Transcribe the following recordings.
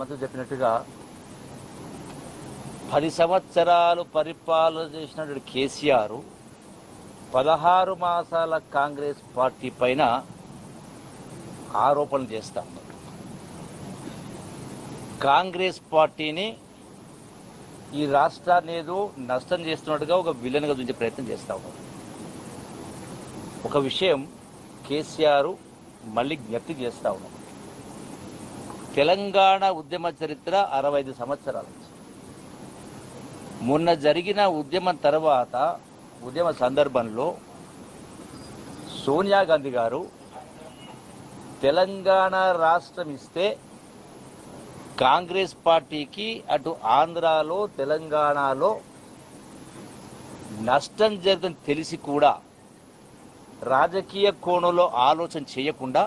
మంత్రి చెప్పినట్టుగా పది సంవత్సరాలు పరిపాలన చేసినటువంటి కేసీఆర్ పదహారు మాసాల కాంగ్రెస్ పార్టీ పైన ఆరోపణలు చేస్తా ఉన్నారు. కాంగ్రెస్ పార్టీని ఈ రాష్ట్రాన్ని ఏదో నష్టం చేస్తున్నట్టుగా ఒక విలన్గా చూసే ప్రయత్నం చేస్తా ఉన్నారు. ఒక విషయం కేసీఆర్ మళ్ళీ జ్ఞప్తి చేస్తా ఉన్నాం తెలంగాణ ఉద్యమ చరిత్ర అరవై ఐదు సంవత్సరాలు. మొన్న జరిగిన ఉద్యమం తర్వాత ఉద్యమ సందర్భంలో సోనియా గాంధీ గారు తెలంగాణ రాష్ట్రం ఇస్తే కాంగ్రెస్ పార్టీకి అటు ఆంధ్రాలో తెలంగాణలో నష్టం జరుగుతుందని తెలిసి కూడా రాజకీయ కోణంలో ఆలోచన చేయకుండా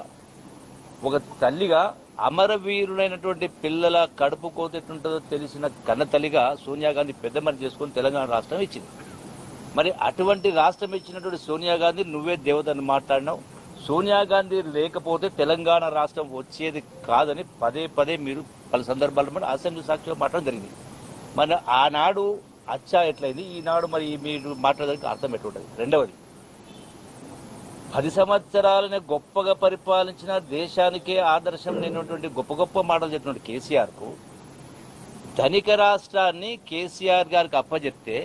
ఒక తల్లిగా అమరవీరులైనటువంటి పిల్లల కడుపు కోత ఎట్లుంటుందో తెలిసిన కన్నతల్లిగా సోనియా గాంధీ పెద్ద మరి చేసుకొని తెలంగాణ రాష్ట్రం ఇచ్చింది. మరి అటువంటి రాష్ట్రం ఇచ్చినటువంటి సోనియా గాంధీ నువ్వే దేవతని మాట్లాడినావు. సోనియా గాంధీ లేకపోతే తెలంగాణ రాష్ట్రం వచ్చేది కాదని పదే పదే మీరు పలు సందర్భాల్లో మరి అసెంబ్లీ సాక్షిగా మాట్లాడడం జరిగింది. మరి ఆనాడు అచ్చా ఎట్లయింది? ఈనాడు మరి మీరు మాట్లాడడానికి అర్థం ఎట్లుంటుంది? రెండవది పది సంవత్సరాలని గొప్పగా పరిపాలించిన దేశానికే ఆదర్శం లేనటువంటి గొప్ప గొప్ప మాటలు చెప్పినటువంటి కేసీఆర్కు ధనిక రాష్ట్రాన్ని కేసీఆర్ గారికి అప్పజెప్తే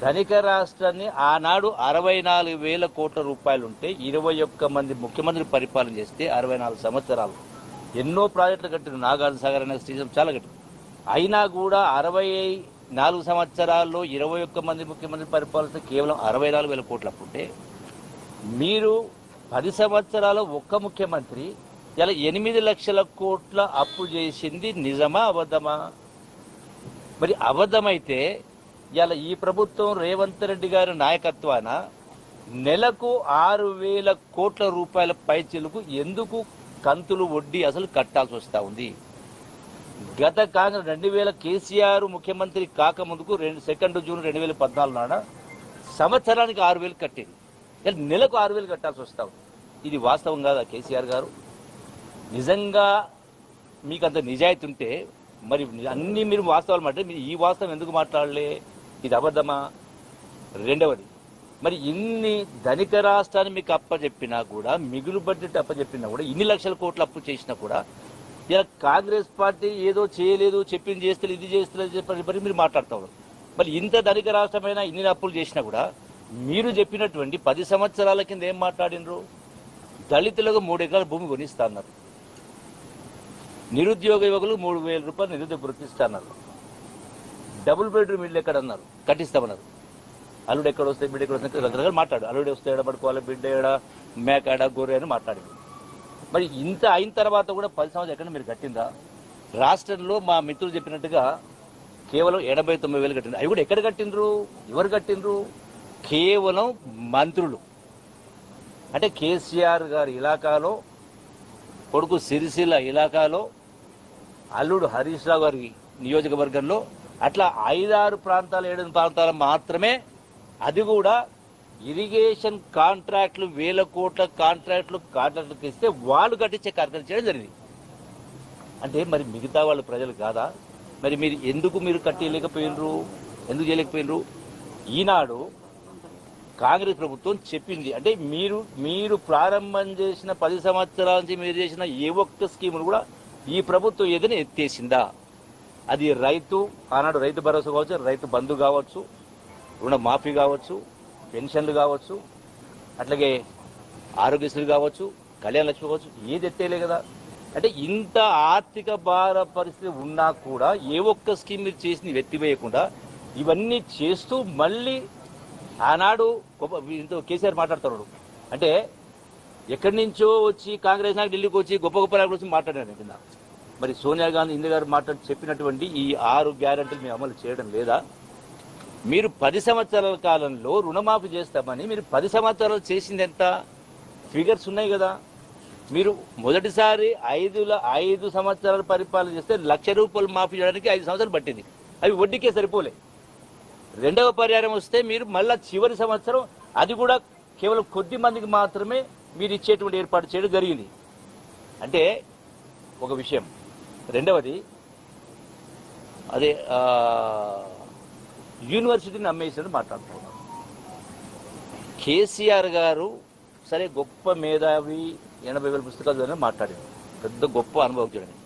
ధనిక రాష్ట్రాన్ని ఆనాడు అరవై నాలుగు వేల కోట్ల రూపాయలు ఉంటే ఇరవై ఒక్క మంది ముఖ్యమంత్రి పరిపాలన చేస్తే అరవై నాలుగు సంవత్సరాలు. ఎన్నో ప్రాజెక్టులు కట్టిన నాగార్జున సాగర్ అనే శ్రీశైలం చాలా కట్టిన అయినా కూడా అరవై నాలుగు సంవత్సరాల్లో ఇరవై ఒక్క మంది ముఖ్యమంత్రి పరిపాలిస్తే కేవలం అరవై నాలుగు వేల కోట్లు అప్పుంటే మీరు పది సంవత్సరాలు ఒక్క ముఖ్యమంత్రి ఇలా ఎనిమిది లక్షల కోట్ల అప్పు చేసింది నిజమా అబద్ధమా? మరి అబద్ధమైతే ఇలా ఈ ప్రభుత్వం రేవంత్ రెడ్డి గారి నాయకత్వాన నెలకు ఆరు వేల కోట్ల రూపాయల పైచీలకు ఎందుకు కంతులు వడ్డీ అసలు కట్టాల్సి వస్తూ ఉంది? గత కాంగ్రెస్ రెండు వేల కేసీఆర్ ముఖ్యమంత్రి కాకముందుకు రెండు సెకండ్ జూన్ రెండు వేల పద్నాలుగు నాడ సంవత్సరానికి ఆరు వేలు కట్టింది. నెలకు ఆరు వేలు కట్టాల్సి వస్తాం. ఇది వాస్తవం కాదా కేసీఆర్ గారు? నిజంగా మీకు అంత నిజాయితీ ఉంటే మరి అన్నీ మీరు వాస్తవాలు మాట్లాడి మీరు ఈ వాస్తవం ఎందుకు మాట్లాడలే? ఇది అబద్ధమా? రెండవది మరి ఇన్ని ధనిక రాష్ట్రాన్ని మీకు అప్పచెప్పినా కూడా మిగులు బడ్జెట్ అప్పచెప్పినా కూడా ఇన్ని లక్షల కోట్లు అప్పు చేసినా కూడా ఇలా కాంగ్రెస్ పార్టీ ఏదో చేయలేదు చెప్పింది చేస్తే ఇది చేస్తలేదు చెప్పి మరి మీరు మాట్లాడతారు మరి ఇంత ధనిక రాష్ట్రమైనా ఇన్ని అప్పులు చేసినా కూడా మీరు చెప్పినటువంటి పది సంవత్సరాల కింద ఏం మాట్లాడినరు? దళితులకు మూడు ఎకరాల భూమి కొనిస్తా అన్నారు నిరుద్యోగ యువకులు మూడు వేల రూపాయలు నిరుద్యోగ గుర్తిస్తున్నారు డబుల్ బెడ్రూమ్ ఇల్లు ఎక్కడ అన్నారు కట్టిస్తామన్నారు. అల్లుడు ఎక్కడ వస్తే బిడ్డ ఎక్కడ వస్తే రకరకాలు మాట్లాడు అల్లుడు వస్తే ఎడ పడుకోవాలి బిడ్డ ఎడ మేకాడ గొర్రె అని మాట్లాడింది మరి ఇంత అయిన తర్వాత కూడా పది సంవత్సరాలు ఎక్కడ మీరు కట్టిందా? రాష్ట్రంలో మా మిత్రులు చెప్పినట్టుగా కేవలం ఎనభై తొమ్మిది వేలు కట్టింది. అవి కూడా ఎక్కడ కట్టిండ్రు? ఎవరు కట్టిండ్రు? కేవలం మంత్రులు. అంటే కేసీఆర్ గారి ఇలాకాలో కొడుకు సిరిసిల్ల ఇలాకాలో అల్లుడు హరీష్ రావు గారి నియోజకవర్గంలో అట్లా ఐదారు ప్రాంతాలు ఏడు ప్రాంతాలు మాత్రమే అది కూడా ఇరిగేషన్ కాంట్రాక్ట్లు వేల కోట్ల కాంట్రాక్ట్లు కాంట్రాక్టులకు ఇస్తే వాళ్ళు కట్టించే కార్యక్రమం చేయడం జరిగింది. అంటే మరి మిగతా వాళ్ళు ప్రజలు కాదా? మరి మీరు ఎందుకు మీరు కట్టేయలేకపోయినరు? ఎందుకు చేయలేకపోయినరు? ఈనాడు కాంగ్రెస్ ప్రభుత్వం చెప్పింది. అంటే మీరు మీరు ప్రారంభం చేసిన పది సంవత్సరాల నుంచి మీరు చేసిన ఏ ఒక్క స్కీమును కూడా ఈ ప్రభుత్వం ఏదైనా ఎత్తేసిందా? అది రైతు ఆనాడు రైతు భరోసా కావచ్చు రైతు బంధు కావచ్చు రుణ మాఫీ కావచ్చు పెన్షన్లు కావచ్చు అట్లాగే ఆరోగ్యశ్రీ కావచ్చు కళ్యాణ లక్ష్మి కావచ్చు ఏది ఎత్తేలే కదా. అంటే ఇంత ఆర్థిక భార పరిస్థితి ఉన్నా కూడా ఏ ఒక్క స్కీమ్ మీరు చేసి ఎత్తివేయకుండా ఇవన్నీ చేస్తూ మళ్ళీ ఆనాడు గొప్ప ఇంత కేసీఆర్ మాట్లాడుతున్నాడు అంటే ఎక్కడి నుంచో వచ్చి కాంగ్రెస్ నాయకులు ఢిల్లీకి వచ్చి గొప్ప గొప్ప నాయకులు వచ్చి మాట్లాడారు కింద. మరి సోనియా గాంధీ ఇందిరా గారు మాట్లాడి చెప్పినటువంటి ఈ ఆరు గ్యారంటీలు మేము అమలు చేయడం లేదా? మీరు పది సంవత్సరాల కాలంలో రుణమాఫీ చేస్తామని మీరు పది సంవత్సరాలు చేసింది ఎంత? ఫిగర్స్ ఉన్నాయి కదా. మీరు మొదటిసారి ఐదు ఐదు సంవత్సరాలు పరిపాలన చేస్తే లక్ష రూపాయలు మాఫీ చేయడానికి ఐదు సంవత్సరాలు పట్టింది. అవి వడ్డీకే సరిపోలే. రెండవ పర్యాయం వస్తే మీరు మళ్ళా చివరి సంవత్సరం అది కూడా కేవలం కొద్ది మందికి మాత్రమే మీరు ఇచ్చేటువంటి ఏర్పాటు చేయడం జరిగింది. అంటే ఒక విషయం. రెండవది అదే యూనివర్సిటీని అమ్మేసినట్టు మాట్లాడుతున్నారు కేసీఆర్ గారు సరే గొప్ప మేధావి ఎనభై వేల పుస్తకాలు చదివి మాట్లాడారు. పెద్ద గొప్ప అనుభవజ్ఞుడని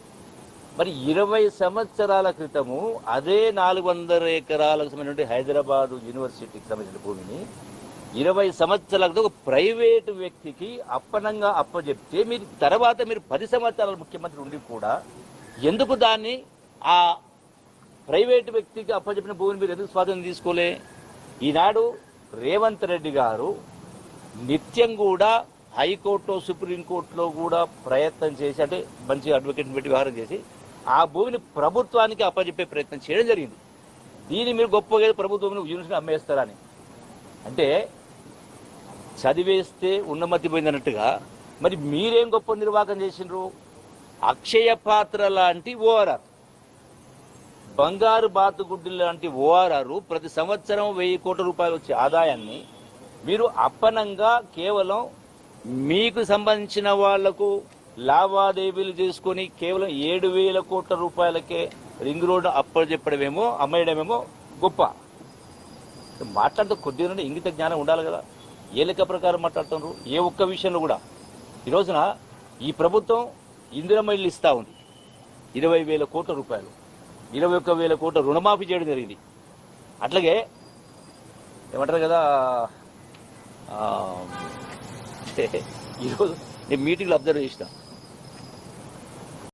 మరి ఇరవై సంవత్సరాల క్రితము అదే నాలుగు వందల ఎకరాలకు సంబంధించిన హైదరాబాద్ యూనివర్సిటీకి సంబంధించిన భూమిని ఇరవై సంవత్సరాల క్రితం ఒక ప్రైవేటు వ్యక్తికి అప్పనంగా అప్పజెప్తే మీరు తర్వాత మీరు పది సంవత్సరాల ముఖ్యమంత్రి ఉండి కూడా ఎందుకు దాన్ని ఆ ప్రైవేటు వ్యక్తికి అప్పచెప్పిన భూమిని మీరు ఎందుకు స్వాధీనం తీసుకోలే? ఈనాడు రేవంత్ రెడ్డి గారు నిత్యం కూడా హైకోర్టులో సుప్రీంకోర్టులో కూడా ప్రయత్నం చేసి అంటే మంచి అడ్వకేట్ పెట్టి వ్యవహారం చేసి ఆ భూమిని ప్రభుత్వానికి అప్పచెప్పే ప్రయత్నం చేయడం జరిగింది. దీన్ని మీరు గొప్పగా ప్రభుత్వం యూనివర్సిటీ అమ్మేస్తారని. అంటే చదివేస్తే ఉన్నమతి పోయిందన్నట్టుగా మరి మీరేం గొప్ప నిర్వాహకం చేసినారు అక్షయ పాత్ర లాంటి ఓఆర్ఆర్. బంగారు బాతుగుడ్డి లాంటి ఓఆర్ఆర్ ప్రతి సంవత్సరం వెయ్యి కోట్ల రూపాయలు వచ్చే ఆదాయాన్ని మీరు అప్పనంగా కేవలం మీకు సంబంధించిన వాళ్ళకు లావాదేవీలు చేసుకొని కేవలం ఏడు వేల కోట్ల రూపాయలకే రింగ్ రోడ్డు అప్పచెప్పడమేమో అమ్మేయడమేమో గొప్ప. మాట్లాడుతూ కొద్దిగా ఇంగిత జ్ఞానం ఉండాలి కదా. ఏ లెక్క ప్రకారం మాట్లాడుతున్నారు ఏ ఒక్క విషయంలో కూడా. ఈ రోజున ఈ ప్రభుత్వం ఇందిరమ్మ ఇల్లు ఇస్తా ఉంది. ఇరవై వేల కోట్ల రూపాయలు. ఇరవై ఒక్క వేల కోట్ల రుణమాఫీ చేయడం జరిగింది. అట్లాగే ఏమంటారు కదా ఈరోజు నేను మీటింగ్లో అబ్జర్వ్ చేసిన.